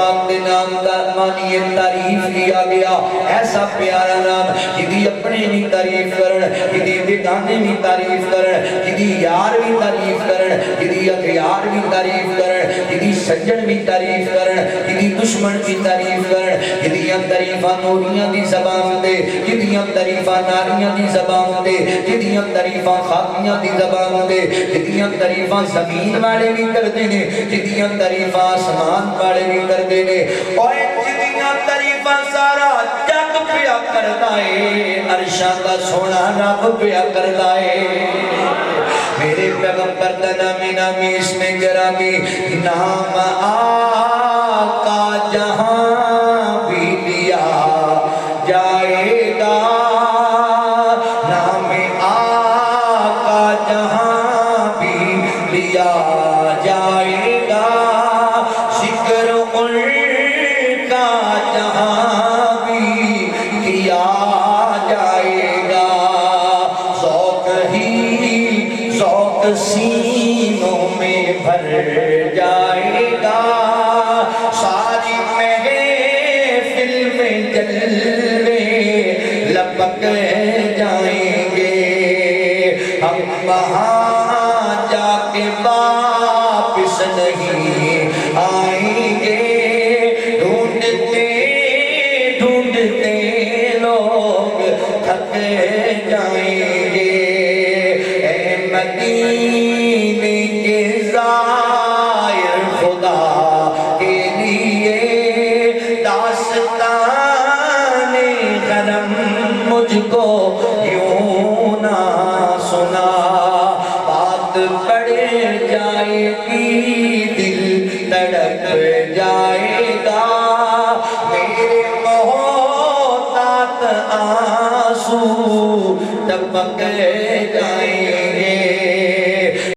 پاک دے نام دا مانی تعریف کیا گیا۔ ایسا پیارا نام جدی اپنے بھی تعریف کرن، جدی بیگانے بھی تعریف کرن، جدی یار بھی تعریف کرن، جدی اخیار بھی تعریف کرن، جدی سجن بھی تعریف کرن، جدی دشمن بھی تعریف کرن۔ جدیاں تعریفاں نوریاں دی زبان دے جدیاں تعریفاں ناریاں دی زبان دے جدیاں تعریفاں خاکیاں دی زبان دے جدیاں تعریفاں زمین والے بھی کردے نے جدیاں تعریفاں آسمان والے بھی کردے نے اور جدیاں تعریفاں سارا جگ پیا کردا ہے۔ عرشاں دا سونا رب پیا کردا ہے۔ میرے پیغمبر دا نامی نامی اس میں گرامی نام آقا جہاں بھی لیا جائے گا۔ نام آقا جہاں بھی لیا جائے سینوں میں بھر جائے گا۔ ساری محفل میں جلوے لپک جائیں گے۔ ہم وہاں جا کے واپس نہیں آئیں گے۔ ڈھونڈتے ڈھونڈتے لوگ تھک آنسو ٹپک جائیں گے